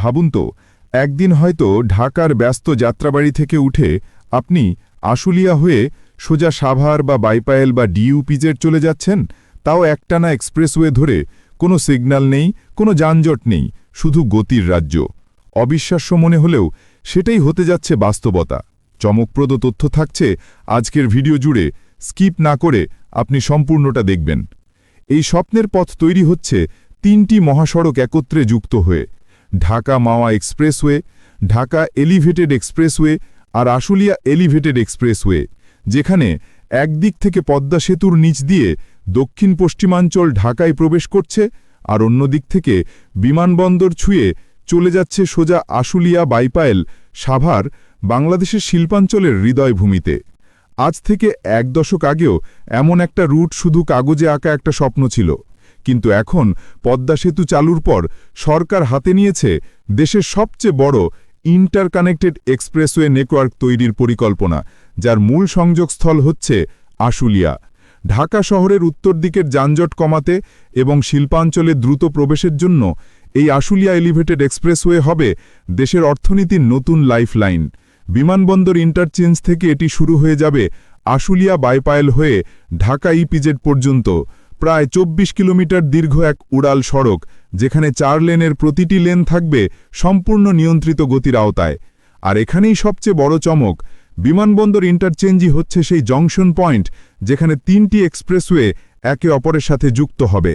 ভাবুন তো, একদিন হয়তো ঢাকার ব্যস্ত যাত্রাবাড়ি থেকে উঠে আপনি আশুলিয়া হয়ে সোজা সাভার বা বাইপায়েল বা ডিইউপিজের চলে যাচ্ছেন, তাও একটানা এক্সপ্রেসওয়ে ধরে কোনো সিগন্যাল নেই, কোনো যানজট নেই, শুধু গতির রাজ্য। অবিশ্বাস্য মনে হলেও সেটাই হতে যাচ্ছে বাস্তবতা। চমকপ্রদ তথ্য থাকছে, আজকের ভিডিও জুড়ে স্কিপ না করে আপনি সম্পূর্ণটা দেখবেন। এই স্বপ্নের পথ তৈরি হচ্ছে তিনটি মহাসড়ক একত্রে যুক্ত হয়ে। Dhaka Mawa expressway, Dhaka elevated expressway আর আশুলিয়া এলিভেটেড এক্সপ্রেসওয়ে, যেখানে একদিক থেকে পদ্মা সেতুর নিচ দিয়ে দক্ষিণ পশ্চিমাঞ্চল ঢাকায় প্রবেশ করছে আর অন্যদিক থেকে বিমানবন্দর ছুঁয়ে চলে যাচ্ছে সোজা আশুলিয়া বাইপায়েল সাভার বাংলাদেশের শিল্পাঞ্চলের হৃদয়ভূমিতে। আজ থেকে এক দশক আগেও এমন একটা রুট শুধু কাগজে আঁকা একটা স্বপ্ন ছিল। কিন্তু এখন পদ্মা সেতু চালুর পর সরকার হাতে নিয়েছে দেশের সবচেয়ে বড় ইন্টারকানেক্টেড এক্সপ্রেসওয়ে নেটওয়ার্ক তৈরির পরিকল্পনা, যার মূল সংযোগস্থল হচ্ছে আশুলিয়া। ঢাকা শহরের উত্তর দিকের যানজট কমাতে এবং শিল্পাঞ্চলে দ্রুত প্রবেশের জন্য এই আশুলিয়া এলিভেটেড এক্সপ্রেসওয়ে হবে দেশের অর্থনীতির নতুন লাইফলাইন। বিমানবন্দর ইন্টারচেঞ্জ থেকে এটি শুরু হয়ে যাবে আশুলিয়া বাইপায়েল হয়ে ঢাকা ইপিজেড পর্যন্ত। প্রায় ২৪ কিলোমিটার দীর্ঘ এক উড়াল সড়ক, যেখানে চার লেনের প্রতিটি লেন থাকবে সম্পূর্ণ নিয়ন্ত্রিত গতির আওতায়। আর এখানেই সবচেয়ে বড় চমক, বিমানবন্দর ইন্টারচেঞ্জই হচ্ছে সেই জংশন পয়েন্ট, যেখানে তিনটি এক্সপ্রেসওয়ে একে অপরের সাথে যুক্ত হবে।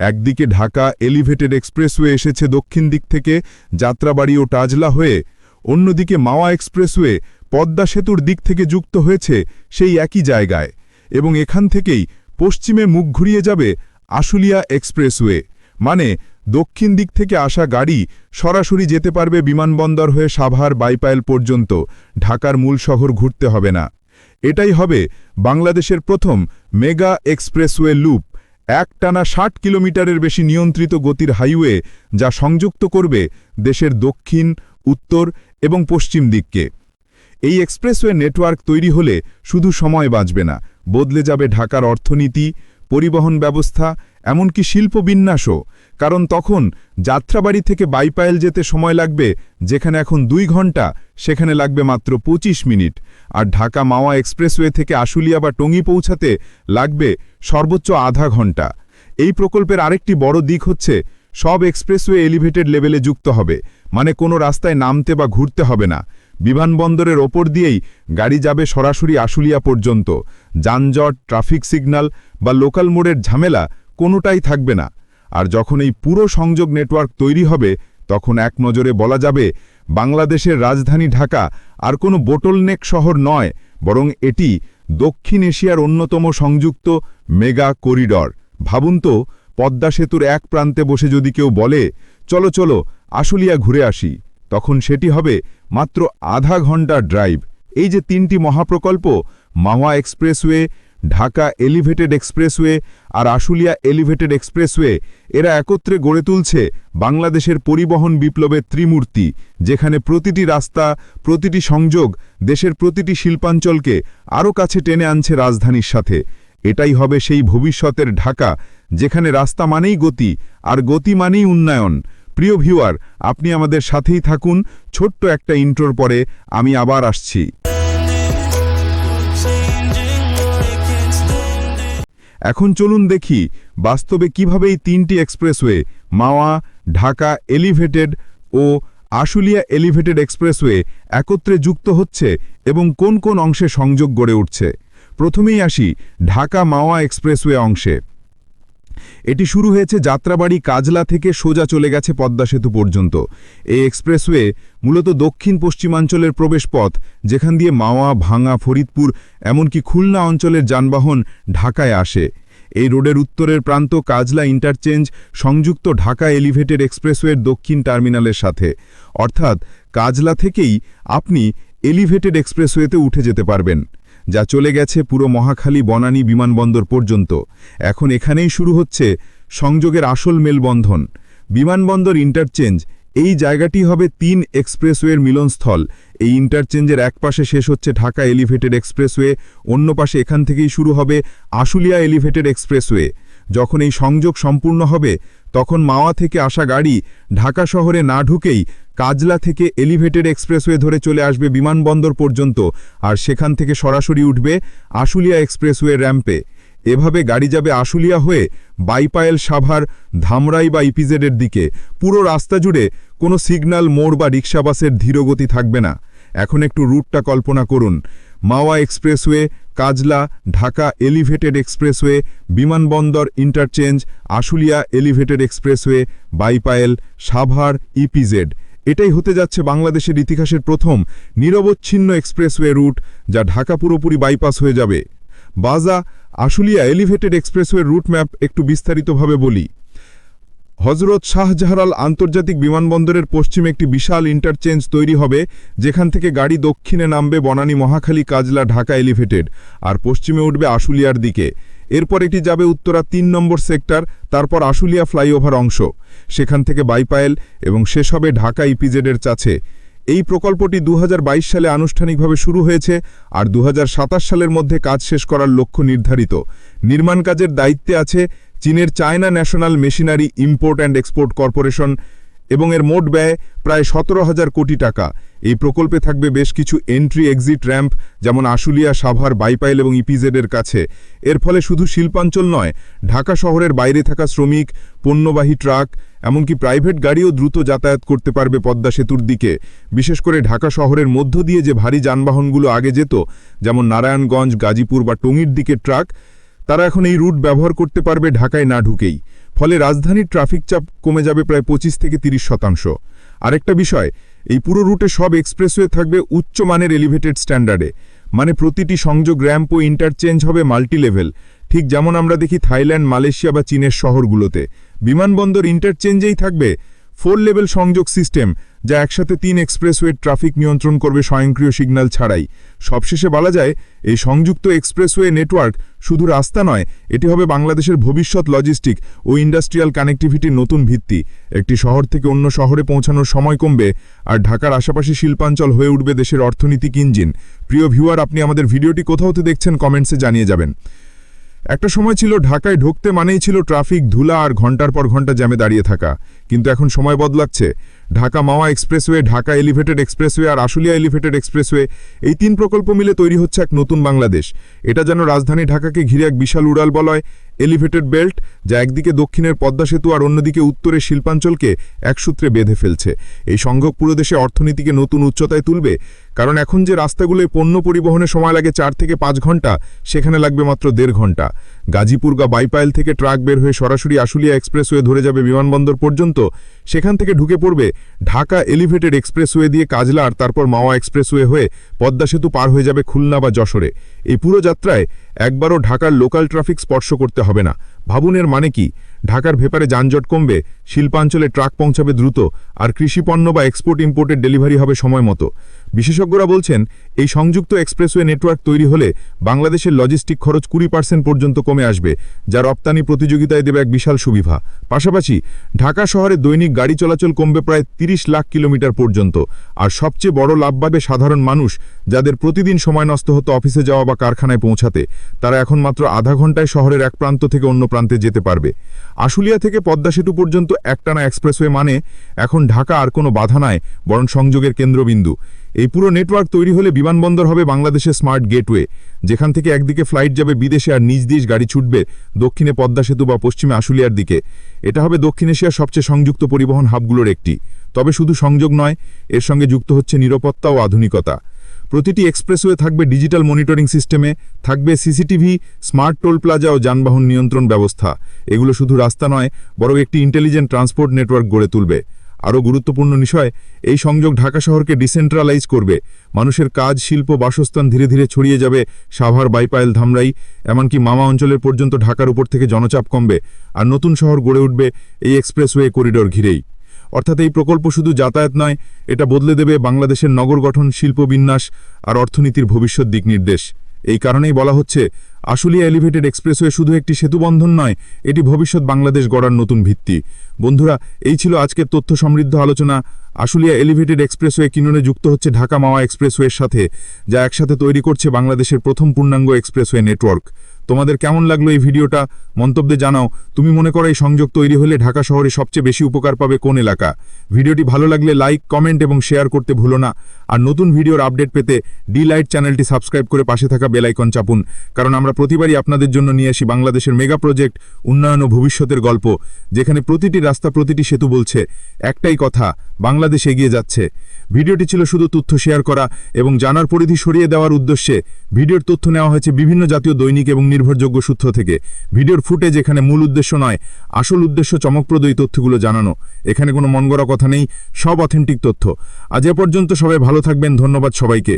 একদিকে ঢাকা এলিভেটেড এক্সপ্রেসওয়ে এসেছে দক্ষিণ দিক থেকে, যাত্রাবাড়ি ও টাজলা হয়ে। অন্যদিকে মাওয়া এক্সপ্রেসওয়ে পদ্মা সেতুর দিক থেকে যুক্ত হয়েছে সেই একই জায়গায়। এবং এখান থেকেই পশ্চিমে মুখ ঘুরিয়ে যাবে আশুলিয়া এক্সপ্রেসওয়ে। মানে দক্ষিণ দিক থেকে আসা গাড়ি সরাসরি যেতে পারবে বিমানবন্দর হয়ে সাভার বাইপায়েল পর্যন্ত। ঢাকার মূল শহর ঘুরতে হবে না। এটাই হবে বাংলাদেশের প্রথম মেগা এক্সপ্রেসওয়ে লুপ এক টানা ষাট কিলোমিটারের বেশি নিয়ন্ত্রিত গতির হাইওয়ে যা সংযুক্ত করবে দেশের দক্ষিণ, উত্তর এবং পশ্চিম দিককে। এই এক্সপ্রেসওয়ে নেটওয়ার্ক তৈরি হলে শুধু সময় বাঁচবে না, বদলে যাবে ঢাকার অর্থনীতি, পরিবহন ব্যবস্থা, এমনকি শিল্প বিন্যাসও। কারণ তখন যাত্রাবাড়ি থেকে বাইপায়েল যেতে সময় লাগবে, যেখানে এখন দুই ঘণ্টা, সেখানে লাগবে মাত্র ২৫ মিনিট। আর ঢাকা মাওয়া এক্সপ্রেসওয়ে থেকে আশুলিয়া বা টঙ্গী পৌঁছাতে লাগবে সর্বোচ্চ আধা ঘণ্টা। এই প্রকল্পের আরেকটি বড় দিক হচ্ছে, সব এক্সপ্রেসওয়ে এলিভেটেড লেভেলে যুক্ত হবে মানে কোনো রাস্তায় নামতে বা ঘুরতে হবে না। বিমানবন্দরের ওপর দিয়েই গাড়ি যাবে সরাসরি আশুলিয়া পর্যন্ত। যানজট, ট্রাফিক সিগন্যাল বা লোকাল মোড়ের ঝামেলা কোনোটাই থাকবে না। আর যখন এই পুরো সংযোগ নেটওয়ার্ক তৈরি হবে, তখন এক নজরে বলা যাবে, বাংলাদেশের রাজধানী ঢাকা আর কোনো বোটলনেক শহর নয়, বরং এটি দক্ষিণ এশিয়ার অন্যতম সংযুক্ত মেগা করিডর। ভাবুন তো, পদ্মা সেতুর এক প্রান্তে বসে যদি কেউ বলে, চলো চলো, আশুলিয়া ঘুরে আসি। তখন সেটি হবে মাত্র আধা ঘণ্টার ড্রাইভ। এই যে তিনটি মহাপ্রকল্প, Mawa expressway, Dhaka elevated expressway আর আশুলিয়া এলিভেটেড এক্সপ্রেসওয়ে, এরা একত্রে গড়ে তুলছে বাংলাদেশের পরিবহন বিপ্লবের ত্রিমূর্তি, যেখানে প্রতিটি রাস্তা, প্রতিটি সংযোগ, দেশের প্রতিটি শিল্পাঞ্চলকে আরও কাছে টেনে আনছে রাজধানীর সাথে। এটাই হবে সেই ভবিষ্যতের ঢাকা, যেখানে রাস্তা মানেই গতি, আর গতি মানেই উন্নয়ন। প্রিয় ভিউয়ার, আপনি আমাদের সাথেই থাকুন। ছোট্ট একটা ইন্ট্রোর পরে আমি আবার আসছি। এখন চলুন দেখি বাস্তবে কীভাবে এই তিনটি এক্সপ্রেসওয়ে, মাওয়া, ঢাকা এলিভেটেড ও আশুলিয়া এলিভেটেড এক্সপ্রেসওয়ে একত্রে যুক্ত হচ্ছে এবং কোন কোন অংশে সংযোগ গড়ে উঠছে। প্রথমেই আসি ঢাকা মাওয়া এক্সপ্রেসওয়ে অংশে। এটি শুরু হয়েছে যাত্রাবাড়ি কাজলা থেকে সোজা চলে গেছে পদ্মা সেতু পর্যন্ত। এই এক্সপ্রেসওয়ে মূলত দক্ষিণ পশ্চিমাঞ্চলের প্রবেশপথ, যেখান দিয়ে মাওয়া ভাঙা ফরিদপুর, এমনকি খুলনা অঞ্চলের যানবাহন ঢাকায় আসে। এই রোডের উত্তরের প্রান্ত কাজলা ইন্টারচেঞ্জ, সংযুক্ত ঢাকা এলিভেটেড এক্সপ্রেসওয়ের দক্ষিণ টার্মিনালের সাথে। অর্থাৎ কাজলা থেকেই আপনি এলিভেটেড এক্সপ্রেসওয়েতে উঠে যেতে পারবেন। যা চলে গেছে পুরো মহাখালী বনানী বিমানবন্দর পর্যন্ত। এখন এখানেই শুরু হচ্ছে সংযোগের আসল মেলবন্ধন। বিমানবন্দর ইন্টারচেঞ্জ, এই জায়গাটি হবে তিন এক্সপ্রেসওয়ের মিলনস্থল। এই ইন্টারচেঞ্জের এক পাশে শেষ হচ্ছে ঢাকা এলিভেটেড এক্সপ্রেসওয়ে, অন্য পাশে এখান থেকেই শুরু হবে আশুলিয়া এলিভেটেড এক্সপ্রেসওয়ে। যখন এই সংযোগ সম্পূর্ণ হবে তখন মাওয়া থেকে আসা গাড়ি ঢাকা শহরে না ঢুকেই কাজলা থেকে এলিভেটেড এক্সপ্রেসওয়ে ধরে চলে আসবে বিমানবন্দর পর্যন্ত আর সেখান থেকে সরাসরি উঠবে আশুলিয়া এক্সপ্রেসওয়ে র্যাম্পে। এভাবে গাড়ি যাবে আশুলিয়া হয়ে বাইপায়েল সাভার ধামরাই বা ইপিজেডের দিকে। পুরো রাস্তা জুড়ে কোনো সিগন্যাল, মোড় বা রিক্সা বাসের ধীরগতি থাকবে না। এখন একটু রুটটা কল্পনা করুন। Mawa expressway, Kajla, Dhaka elevated expressway, বিমানবন্দর interchange, Ashulia elevated expressway Baipayel Savar, EPZ. এটাই হতে যাচ্ছে বাংলাদেশের ইতিহাসের প্রথম নিরবচ্ছিন্ন এক্সপ্রেসওয়ে রুট যা ঢাকা পুরোপুরি বাইপাস হয়ে যাবে। বাজা আশুলিয়া এলিভেটেড এক্সপ্রেসওয়ের রুট ম্যাপ একটু বিস্তারিতভাবে বলি। হজরত শাহজাহারাল আন্তর্জাতিক বিমানবন্দরের পশ্চিমে একটি বিশাল ইন্টারচেঞ্জ তৈরি হবে, যেখান থেকে গাড়ি দক্ষিণে নামবে বনানী মহাখালী কাজলা ঢাকা এলিভেটেড, আর পশ্চিমে উঠবে আশুলিয়ার দিকে। এরপর এটি যাবে উত্তরা তিন নম্বর সেক্টর, তারপর আশুলিয়া ফ্লাইওভার অংশ। সেখান থেকে বাইপায়েল এবং শেষ হবে ঢাকা ইপিজেডের কাছে এই প্রকল্পটি দু হাজার বাইশ সালে আনুষ্ঠানিকভাবে শুরু হয়েছে, আর দু হাজার সাতাশ সালের মধ্যে কাজ শেষ করার লক্ষ্য নির্ধারিত। নির্মাণ কাজের দায়িত্বে আছে চীনের China national machinery import and export corporation এবং এর মোট ব্যয় প্রায় সতেরো হাজার কোটি টাকা। এই প্রকল্পে থাকবে বেশ কিছু এন্ট্রি এক্সিট র্যাম্প যেমন আশুলিয়া, সাভার, বাইপাইল এবং ইপিজেডের কাছে। এর ফলে শুধু শিল্পাঞ্চল নয়, ঢাকা শহরের বাইরে থাকা শ্রমিক, পণ্যবাহী ট্রাক, এমনকি প্রাইভেট গাড়িও দ্রুত যাতায়াত করতে পারবে পদ্মা সেতুর দিকে। বিশেষ করে ঢাকা শহরের মধ্য দিয়ে যে ভারী যানবাহনগুলো আগে যেত, যেমন নারায়ণগঞ্জ, গাজীপুর বা টঙ্গীর দিকে ট্রাক তারা এখন এই রুট ব্যবহার করতে পারবে ঢাকায় না ঢুকেই। ফলে রাজধানীর ট্রাফিক চাপ কমে যাবে প্রায় পঁচিশ থেকে তিরিশ শতাংশ। আরেকটা বিষয়, এই পুরো রুটে সব এক্সপ্রেসওয়ে থাকবে উচ্চমানের এলিভেটেড স্ট্যান্ডার্ডে। মানে প্রতিটি সংযোগ র্যাম্প ও ইন্টারচেঞ্জ হবে মাল্টি লেভেল ঠিক যেমন আমরা দেখি থাইল্যান্ড, মালয়েশিয়া বা চীনের শহরগুলোতে। বিমানবন্দর ইন্টারচেঞ্জেই থাকবে। ফোর লেভেল সংযোগ সিস্টেম যা একসাথে তিন এক্সপ্রেসওয়ের ট্রাফিক নিয়ন্ত্রণ করবে স্বয়ংক্রিয় সিগন্যাল ছাড়াই। সবশেষে বলা যায়, এই সংযুক্ত এক্সপ্রেসওয়ে নেটওয়ার্ক শুধু রাস্তা নয়, এটি হবে বাংলাদেশের ভবিষ্যৎ লজিস্টিক ও ইন্ডাস্ট্রিয়াল কানেক্টিভিটির নতুন ভিত্তি। একটি শহর থেকে অন্য শহরে পৌঁছানোর সময় কমবে, আর ঢাকার আশাপাশি শিল্পাঞ্চল হয়ে উঠবে দেশের অর্থনীতিক ইঞ্জিন। প্রিয় ভিউয়ার, আপনি আমাদের ভিডিওটি কোথাও কোথাওতে দেখছেন কমেন্টসে জানিয়ে যাবেন। একটা সময় ছিল ঢাকায় ঢুকতে মানেই ছিল ট্রাফিক, ধুলা আর ঘণ্টার পর ঘণ্টা জ্যামে দাঁড়িয়ে থাকা। কিন্তু এখন সময় বদলাচ্ছে। Dhaka Mawa expressway, Dhaka elevated expressway আর আশুলিয়া এলিভেটেড এক্সপ্রেসওয়ে, এই তিন প্রকল্প মিলে তৈরি হচ্ছে এক নতুন বাংলাদেশ। এটা যেন রাজধানী ঢাকাকে ঘিরে এক বিশাল উড়াল বলয় এলিভেটেড বেল্ট, যা একদিকে দক্ষিণের পদ্মা সেতু আর অন্যদিকে উত্তরের শিল্পাঞ্চলকে এক সূত্রে বেঁধে ফেলছে। এই সংযোগ পুরো দেশে অর্থনীতিকে নতুন উচ্চতায় তুলবে, কারণ এখন যে রাস্তাগুলোয় পণ্য পরিবহনে সময় লাগে চার থেকে পাঁচ ঘণ্টা, সেখানে লাগবে মাত্র দেড় ঘণ্টা। গাজীপুর গা বাইপাইল থেকে ট্রাক বের হয়ে সরাসরি আশুলিয়া এক্সপ্রেসওয়ে ধরে যাবে বিমানবন্দর পর্যন্ত, সেখান থেকে ঢুকে পড়বে ঢাকা এলিভেটেড এক্সপ্রেসওয়ে দিয়ে কাজলা আর তারপর মাওয়া এক্সপ্রেসওয়ে হয়ে পদ্মা সেতু পার হয়ে যাবে খুলনা বা যশোরে। এই পুরো যাত্রায় একবারও ঢাকার লোকাল ট্রাফিক স্পর্শ করতে হবে না। ভাবুনের মানে কি? ঢাকার ভেপারে যানজট কমবে, শিল্পাঞ্চলে ট্রাক পৌঁছাবে দ্রুত, আর কৃষিপণ্য বা এক্সপোর্ট ইম্পোর্টের ডেলিভারি হবে সময় মতো। বিশেষজ্ঞরা বলছেন, এই সংযুক্ত এক্সপ্রেসওয়ে নেটওয়ার্ক তৈরি হলে বাংলাদেশের লজিস্টিক খরচ কুড়ি পার্সেন্ট পর্যন্ত কমে আসবে, যা রপ্তানি প্রতিযোগিতায় দেবে এক বিশাল সুবিধা। পাশাপাশি, ঢাকা শহরে দৈনিক গাড়ি চলাচল কমবে প্রায় ৩০ লাখ কিলোমিটার পর্যন্ত, আর সবচেয়ে বড় লাভ পাবে সাধারণ মানুষ, যাদের প্রতিদিন সময় নষ্ট হতো অফিসে যাওয়া বা কারখানায় পৌঁছাতে। তারা এখন মাত্র আধা ঘন্টায় শহরের এক প্রান্ত থেকে অন্য প্রান্তে যেতে পারবে। আশুলিয়া থেকে পদ্মা সেতু পর্যন্ত একটানা এক্সপ্রেসওয়ে মানে এখন ঢাকা আর কোনো বাধা নয় বরং সংযোগের কেন্দ্রবিন্দু। এই পুরো নেটওয়ার্ক তৈরি হলে বিমানবন্দর হবে বাংলাদেশের স্মার্ট গেটওয়ে, যেখান থেকে একদিকে ফ্লাইট যাবে বিদেশে আর নিজ দেশ গাড়ি ছুটবে দক্ষিণে পদ্মা সেতু বা পশ্চিমে আশুলিয়ার দিকে। এটা হবে দক্ষিণ এশিয়ার সবচেয়ে সংযুক্ত পরিবহন হাবগুলোর একটি। তবে শুধু সংযোগ নয়, এর সঙ্গে যুক্ত হচ্ছে নিরাপত্তা ও আধুনিকতা। প্রতিটি এক্সপ্রেসওয়ে থাকবে ডিজিটাল মনিটরিং সিস্টেমে, থাকবে সিসিটিভি, স্মার্ট টোল প্লাজা ও যানবাহন নিয়ন্ত্রণ ব্যবস্থা। এগুলো শুধু রাস্তা নয়, বরং একটি ইন্টেলিজেন্ট ট্রান্সপোর্ট নেটওয়ার্ক গড়ে তুলবে। আরও গুরুত্বপূর্ণ বিষয়, এই সংযোগ ঢাকা শহরকে ডিসেন্ট্রালাইজ করবে। মানুষের কাজ, শিল্প, বাসস্থান ধীরে ধীরে ছড়িয়ে যাবে, সাভার, বাইপাইল, ধামরাই, এমনকি মামা অঞ্চলের পর্যন্ত ঢাকার উপর থেকে জনচাপ কমবে, আর নতুন শহর গড়ে উঠবে এই এক্সপ্রেসওয়ে করিডোর ঘিরেই। অর্থাৎ এই প্রকল্প শুধু যাতায়াত নয়, এটা বদলে দেবে বাংলাদেশের নগর গঠন, শিল্প বিন্যাস আর অর্থনীতির ভবিষ্যৎ দিক নির্দেশ। এই কারণেই বলা হচ্ছে, আশুলিয়া এলিভেটেড এক্সপ্রেসওয়ে শুধু একটি সেতুবন্ধন নয়, এটি ভবিষ্যৎ বাংলাদেশ গড়ার নতুন ভিত্তি। বন্ধুরা, এই ছিল আজকের তথ্য সমৃদ্ধ আলোচনা। আশুলিয়া এলিভেটেড এক্সপ্রেসওয়ে কিননে যুক্ত হচ্ছে ঢাকা মাওয়া এক্সপ্রেসওয়ের সাথে, যা একসাথে তৈরি করছে বাংলাদেশের প্রথম পূর্ণাঙ্গ এক্সপ্রেসওয়ে নেটওয়ার্ক। তোমাদের কেমন লাগল এই ভিডিওটা? মন্তব্যে জানাও। তুমি মনে করো এই সংযোগ তৈরি হলে ঢাকা শহরে সবচেয়ে বেশি উপকার পাবে কোন এলাকা? ভিডিওটি ভালো লাগলে লাইক, কমেন্ট এবং শেয়ার করতে ভুলো না। আর নতুন ভিডিওর আপডেট পেতে ডি লাইট চ্যানেলটি সাবস্ক্রাইব করে পাশে থাকা বেলাইকন চাপুন। কারণ আমরা প্রতিবারই আপনাদের জন্য নিয়ে আসি বাংলাদেশের মেগা প্রজেক্ট, উন্নয়ন ও ভবিষ্যতের গল্প, যেখানে প্রতিটি রাস্তা, প্রতিটি সেতু বলছে, একটাই কথা বাংলাদেশ এগিয়ে যাচ্ছে। ভিডিওটি ছিল শুধু তথ্য শেয়ার করা এবং জানার পরিধি সরিয়ে দেওয়ার উদ্দেশ্যে ভিডিওর তথ্য নেওয়া হয়েছে বিভিন্ন জাতীয় দৈনিক এবং নির্ভরযোগ্য সূত্র থেকে। ভিডিওর ফুটেজ এখানে মূল উদ্দেশ্য নয়, আসল উদ্দেশ্য চমকপ্রদ এই তথ্যগুলো জানানো। এখানে কোনো মনগড়া কথা নেই, সব অথেন্টিক তথ্য। আজ এ পর্যন্ত সবাই ভালো থাকবেন, ধন্যবাদ সবাইকে।